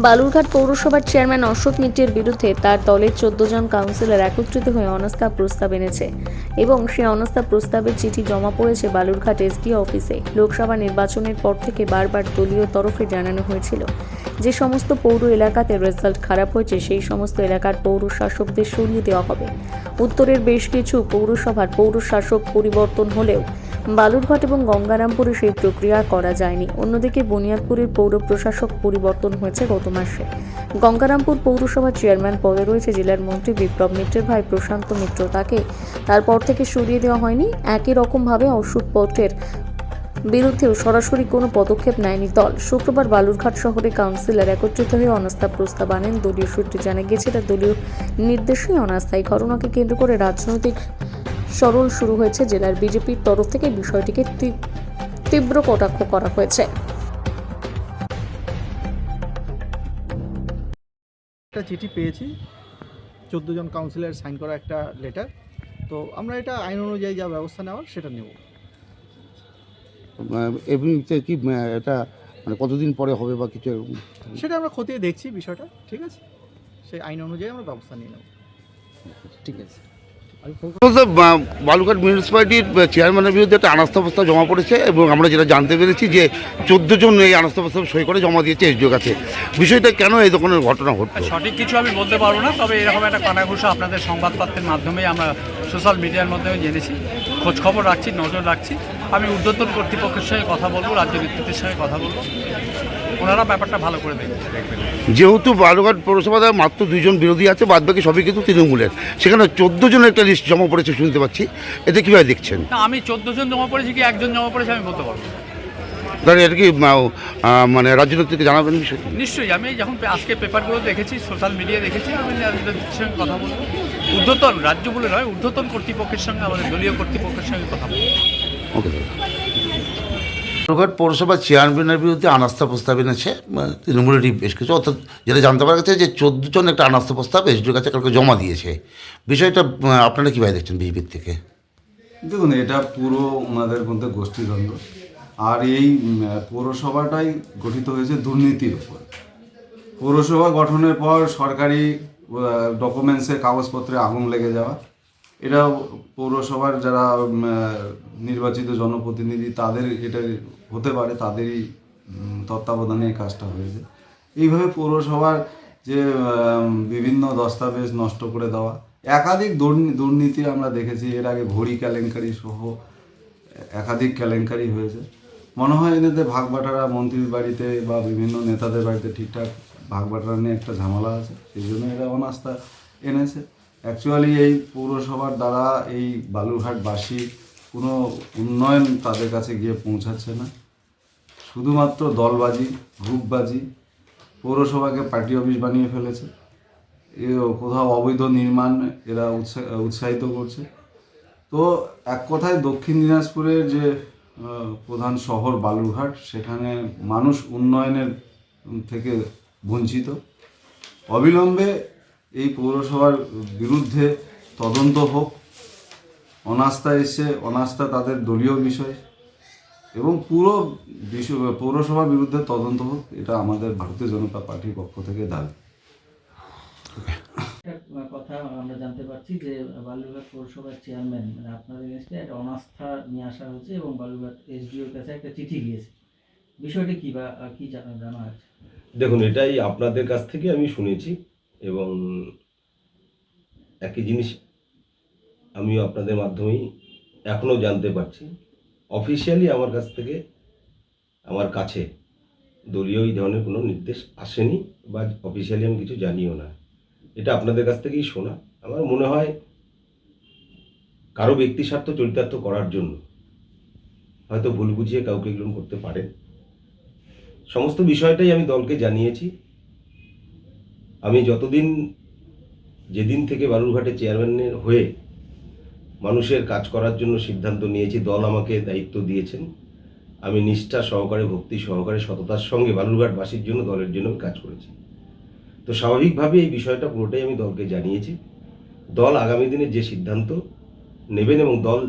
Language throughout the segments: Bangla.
বালুরঘাট পৌরসভার চেয়ারম্যান অশোক মিত্রের বিরুদ্ধে তার দলের চোদ্দ জন কাউন্সিলর একত্রিত হয়ে অনাস্থা প্রস্তাব এনেছে এবং সেই অনাস্থা প্রস্তাবের চিঠি জমা পড়েছে বালুরঘাট এসডিও অফিসে। লোকসভা নির্বাচনের পর থেকে বারবার দলীয় তরফে জানানো হয়েছিল যে সমস্ত পৌর এলাকাতে রেজাল্ট খারাপ হয়েছে, সেই সমস্ত এলাকার পৌর শাসকদের সরিয়ে দেওয়া হবে। উত্তরের বেশ কিছু পৌরসভার পৌর শাসক পরিবর্তন হলেও বালুরঘাট এবং গঙ্গারামপুরে সেই প্রক্রিয়া করা যায়নি। অন্যদিকে বুনিয়াদপুরের পৌর প্রশাসক পরিবর্তন হয়েছে গত মাসে। গঙ্গারামপুর পৌরসভার চেয়ারম্যান পদে রয়েছে জেলার মন্ত্রী বিপ্লব মিত্রের ভাই প্রশান্ত মিত্র। তাকে তারপর থেকে সরিয়ে দেওয়া হয়নি। একই রকমভাবে অশোক বিরুদ্ধেও সরাসরি কোনো পদক্ষেপ নেয়নি দল। শুক্রবার বালুরঘাট শহরে কাউন্সিলর একত্রিত হয়ে অনাস্থা প্রস্তাব আনেন। দলীয় সূত্রে জানা গেছে এটা দলীয় নির্দেশেই অনাস্থা এই ঘটনাকে কেন্দ্র করে রাজনৈতিক সরল শুরু হয়েছে জেলার বিজেপির তরফ থেকে বিষয়টিকে তীব্র কটাক্ষ করা হয়েছে। একটা চিঠি পেয়েছি। চোদ্দ জন কাউন্সিলর সাইন করা একটা লেটার তো আমরা এটা আইন অনুযায়ী যা ব্যবস্থা নেওয়ার সেটা নেব। এমনিতে কি এটা মানে কতদিন পরে হবে বা কিছু এরকম? সেটা আমরা খতিয়ে দেখছি বিষয়টা ঠিক আছে? সেই আইন অনুযায়ী আমরা ব্যবস্থা নিয়ে নেব। ঠিক আছে। বালুঘাট মিউনিসিপ্যালিটির চেয়ারম্যানের বিরুদ্ধে একটা আনাস্থা প্রস্তাব জমা পড়েছে এবং আমরা যেটা জানতে পেরেছি যে চোদ্দ জন এই আনাস্থা প্রস্তাব সই করে জমা দিয়েছে এসডিও কাছে। বিষয়টা কেন এই ধরনের ঘটনা ঘটলো? সঠিক কিছু আমি বলতে পারব না, তবে এরকম একটা কানাঘুষা আপনাদের সংবাদপত্রের মাধ্যমেই আমরা সোশ্যাল মিডিয়ার মাধ্যমে জেনেছি। খবর রাখছি, নজর রাখছি। আমি ঊর্ধ্বতন কর্তৃপক্ষের সঙ্গে কথা বলব, রাজ্য বিদ্যুতের সঙ্গে কথা বলব। ওনারা ব্যাপারটা ভালো করে দেখবেন। যেহেতু বালুঘাট পৌরসভাতে মাত্র দুইজন বিরোধী আছে বাদ বাকি সবই কিন্তু তৃণমূলের। সেখানে চোদ্দ জনের একটা লিস্ট জমা পড়েছে শুনতে পাচ্ছি। এতে কীভাবে দেখছেন? না আমি চোদ্দ জন জমা পড়েছি কি একজন জমা পড়েছে আমি বলতে পারব। তাহলে এটা কি মানে রাজনীতিকে জানাবেন নিশ্চয়ই আমি যখন আজকে পেপারগুলো দেখেছি সোশ্যাল মিডিয়া দেখেছি আমি রাজ্যের সঙ্গে কথা বলব। ঊর্ধ্বতন রাজ্যগুলো নয় ঊর্ধ্বতন কর্তৃপক্ষের সঙ্গে আমাদের দলীয় কর্তৃপক্ষের সঙ্গে কথা বলব। ওকে বালুঘাট পৌরসভার চেয়ারম্যানের বিরুদ্ধে আনাস্থা প্রস্তাব এনেছে আহ, তৃণমূলেরই বেশ কিছু অর্থাৎ যেটা জানতে পারা গেছে যে চোদ্দ জন একটা আনাস্থা প্রস্তাব এসডিওর কাছে কালকে জমা দিয়েছে। বিষয়টা আপনারা কীভাবে দেখছেন বিজেপির থেকে? দেখুন এটা পুরো ওনাদের মধ্যে গোষ্ঠীদ্বন্দ্ব। আর এই পৌরসভাটাই গঠিত হয়েছে দুর্নীতির উপর। পৌরসভা গঠনের পর সরকারি ডকুমেন্টসের কাগজপত্রে আগুন লেগে যাওয়া এটা পৌরসভার যারা নির্বাচিত জনপ্রতিনিধি, তাদের এটা হতে পারে, তাদেরই তত্ত্বাবধানে এই কাজটা হয়েছে। এইভাবে পৌরসভার যে বিভিন্ন দস্তাবেজ নষ্ট করে দেওয়া, একাধিক দুর্নী- দুর্নীতি আমরা দেখেছি, এর আগে ঘড়ি কেলেঙ্কারি সহ একাধিক কেলেঙ্কারি হয়েছে। মনে হয় এদের ভাগ বাটারা মন্ত্রীর বাড়িতে বা বিভিন্ন নেতাদের বাড়িতে ঠিকঠাক ভাগ বাটারা নিয়ে একটা ঝামেলা আছে, সেই জন্য এরা অনাস্থা এনেছে। অ্যাকচুয়ালি এই পৌরসভার দ্বারা এই বালুরহাটবাসী কোনো উন্নয়ন তাদের কাছে গিয়ে পৌঁছাচ্ছে না। শুধুমাত্র দলবাজি, গ্রুপবাজি, পৌরসভাকে পার্টি অফিস বানিয়ে ফেলেছে। এ কোথাও অবৈধ নির্মাণ এরা উৎসা- উৎসাহিত করছে। তো এক কথায় দক্ষিণ দিনাজপুরের যে প্রধান শহর বালুরঘাট সেখানে মানুষ উন্নয়নের থেকে বঞ্চিত। অবিলম্বে এই পৌরসভার বিরুদ্ধে তদন্ত হোক। অনাস্থা এসে অনাস্থা তাদের দলীয় বিষয় এবং পুরো বিষয় পৌরসভার বিরুদ্ধে তদন্ত হোক এটা আমাদের ভারতীয় জনতা পার্টির পক্ষ থেকে দাবি। একটা কথা আমরা জানতে পারছি যে বালুরঘাট পৌরসভার চেয়ারম্যান মানে আপনাদের এগেনস্টে একটা অনাস্থা নিয়ে আসা হয়েছে এবং বালুরঘাট এসডিওর কাছে একটা চিঠি গিয়েছে। বিষয়টি কি বা কি জানা জানা আছে? দেখুন এটাই আপনাদের কাছ থেকে আমি শুনেছি। এবং একই জিনিস আমিও আপনাদের মাধ্যমেই এখনও জানতে পারছি। অফিসিয়ালি আমার কাছ থেকে, আমার কাছে দলীয় এই ধরনের কোনো নির্দেশ আসেনি বা অফিসিয়ালি আমি কিছু জানিও না। এটা আপনাদের কাছ থেকেই শোনা। আমার মনে হয় কারও ব্যক্তি স্বার্থ চরিতার্থ করার জন্য হয়তো ভুল বুঝিয়ে কাউকে এগুলো করতে পারেন। সমস্ত বিষয়টাই আমি দলকে জানিয়েছি। আমি যতদিন যেদিন থেকে বালুরঘাটে চেয়ারম্যানের হয়ে মানুষের কাজ করার জন্য সিদ্ধান্ত নিয়েছি, দল আমাকে দায়িত্ব দিয়েছেন। আমি নিষ্ঠা সহকারে, ভক্তি সহকারে, সততার সঙ্গে বালুরঘাটবাসীর জন্য, দলের জন্য কাজ করেছি। তো স্বাভাবিকভাবে এই বিষয়টা পুরোটাই আমি দলকে জানিয়েছি। দল আগামী দিনে যে সিদ্ধান্ত নেবেন এবং দল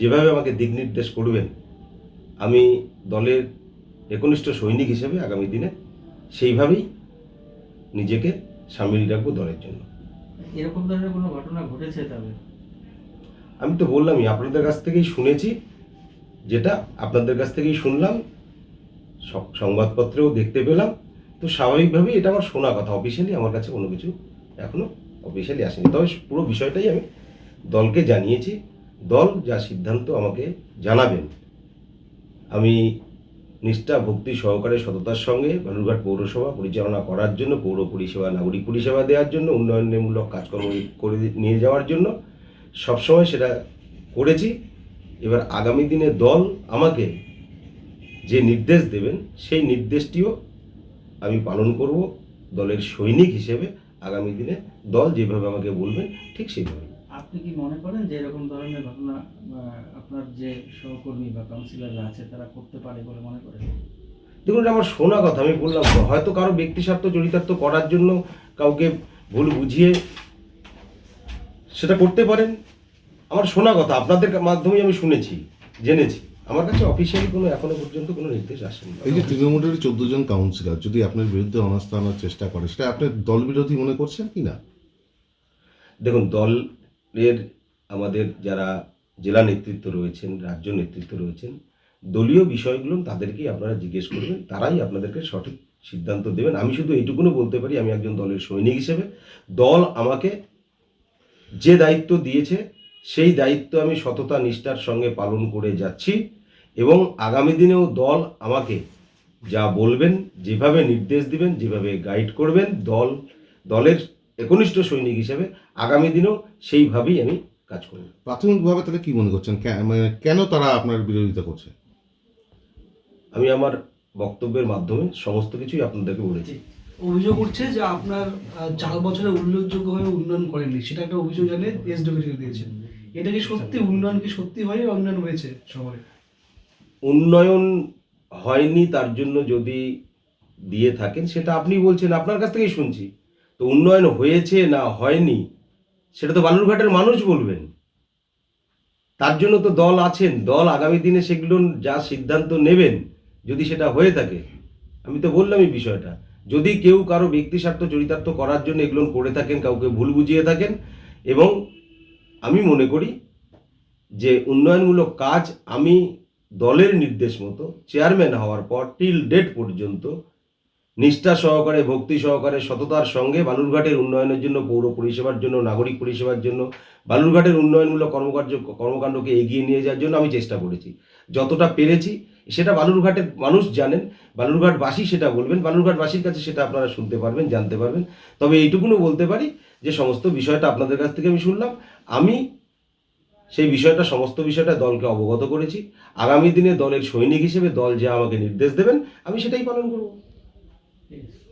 যেভাবে আমাকে দিক নির্দেশ করবেন, আমি দলের একনিষ্ঠ সৈনিক হিসেবে আগামী দিনে সেইভাবেই নিজেকে সামিল রাখব দলের জন্য। এরকম ধরনের কোনো ঘটনা ঘটেছে তবে আমি তো বললামই আপনাদের কাছ থেকেই শুনেছি যেটা আপনাদের কাছ থেকেই শুনলাম সব- সংবাদপত্রেও দেখতে পেলাম। তো স্বাভাবিকভাবেই এটা আমার শোনা কথা অফিসিয়ালি আমার কাছে কোনো কিছু এখনও অফিসিয়ালি আসেনি। তবে পুরো বিষয়টাই আমি দলকে জানিয়েছি। দল যা সিদ্ধান্ত আমাকে জানাবেন আমি নিষ্ঠা, ভক্তি সহকারে সততার সঙ্গে বালুরঘাট পৌরসভা পরিচালনা করার জন্য, পৌর পরিষেবা, নাগরিক পরিষেবা দেওয়ার জন্য, উন্নয়নমূলক কাজকর্ম করে নিয়ে যাওয়ার জন্য সবসময় সেটা করেছি। এবার আগামী দিনে দল আমাকে যে নির্দেশ দেবেন, সেই নির্দেশটিও আমি পালন করব দলের সৈনিক হিসেবে। আগামী দিনে দল যেভাবে আমাকে বলবেন, ঠিক সেইভাবে আপনি কি মনে করেন যে এরকম ধরনের ঘটনা আপনার যে সহকর্মী বা কাউন্সিলররা আছে তারা করতে পারে বলে মনে করেন? দেখুন এটা আমার শোনা কথা আমি বললাম তো। হয়তো কারও ব্যক্তি স্বার্থ চরিতার্থ করার জন্য কাউকে ভুল বুঝিয়ে সেটা করতে পারেন। আমার শোনা কথা আপনাদের মাধ্যমেই আমি শুনেছি জেনেছি। আমার কাছে অফিসিয়ালি কোনো এখনও পর্যন্ত কোনো নির্দেশ আসেনি। এই যে তৃণমূলের চোদ্দ জন কাউন্সিলর যদি আপনার বিরুদ্ধে অনাস্থা আনার চেষ্টা করে সেটা আপনি দল বিরোধী মনে করছেন কি না দেখুন দলের আমাদের যারা জেলা নেতৃত্ব রয়েছেন, রাজ্য নেতৃত্ব রয়েছেন, দলীয় বিষয়গুলো তাদেরকেই আপনারা জিজ্ঞেস করবেন, তারাই আপনাদেরকে সঠিক সিদ্ধান্ত দেবেন। আমি শুধু এইটুকুনও বলতে পারি, আমি একজন দলের সৈনিক হিসেবে, দল আমাকে যে দায়িত্ব দিয়েছে, সেই দায়িত্ব আমি সততা, নিষ্ঠার সঙ্গে পালন করে যাচ্ছি এবং আগামী দিনেও দল আমাকে যা বলবেন, যেভাবে নির্দেশ দিবেন, যেভাবে গাইড করবেন, দল, দলের একনিষ্ঠ সৈনিক হিসেবে আগামী দিনেও সেইভাবেই আমি কাজ করব। প্রাথমিকভাবে তাহলে কি মনে করছেন? কে- মানে কেন তারা আপনার বিরোধিতা করছে? আমি আমার বক্তব্যের মাধ্যমে সমস্ত কিছুই আপনাদেরকে বলেছি। অভিযোগ উঠছে যে আপনার চার বছরে উল্লেখযোগ্যভাবে উন্নয়ন করেননি। সেটা একটা অভিযোগ জানিয়ে এসডব্লিউ দিয়েছেন। এটা কি সত্যি? উন্নয়ন কি সত্যি হয় উন্নয়ন হয়েছে শহরে উন্নয়ন হয়নি তার জন্য যদি দিয়ে থাকেন সেটা আপনি বলছেন। আপনার কাছ থেকেই শুনছি। তো উন্নয়ন হয়েছে না হয়নি, সেটা তো বালুরঘাটের মানুষ বলবেন। তার জন্য তো দল আছেন, দল আগামী দিনে সেগুলো যা সিদ্ধান্ত নেবেন, যদি সেটা হয়ে থাকে। আমি তো বললামই বিষয়টা। যদি কেউ কারও ব্যক্তি স্বার্থ চরিতার্থ করার জন্য এগুলো করে থাকেন, কাউকে ভুল বুঝিয়ে থাকেন, এবং আমি মনে করি যে উন্নয়নমূলক কাজ আমি দলের নির্দেশ মতো, চেয়ারম্যান হওয়ার পর টিল ডেট পর্যন্ত নিষ্ঠা সহকারে, ভক্তি সহকারে, সততার সঙ্গে বালুরঘাটের উন্নয়নের জন্য, পৌর পরিষেবার জন্য, নাগরিক পরিষেবার জন্য, বালুরঘাটের উন্নয়নমূলক কর্মকার্য, কর্মকাণ্ডকে এগিয়ে নিয়ে যাওয়ার জন্য আমি চেষ্টা করেছি। যতটা পেরেছি, সেটা বালুরঘাটের মানুষ জানেন, বালুরঘাটবাসী সেটা বলবেন, বালুরঘাটবাসীর কাছে সেটা আপনারা শুনতে পারবেন, জানতে পারবেন। তবে এইটুকুনও বলতে পারি যে, সমস্ত বিষয়টা আপনাদের কাছ থেকে আমি শুনলাম। আমি সেই বিষয়টা, সমস্ত বিষয়টা দলকে অবগত করেছি। আগামী দিনে দলের সৈনিক হিসেবে দল যা আমাকে নির্দেশ দেবেন, আমি সেটাই পালন করব। ঠিক আছে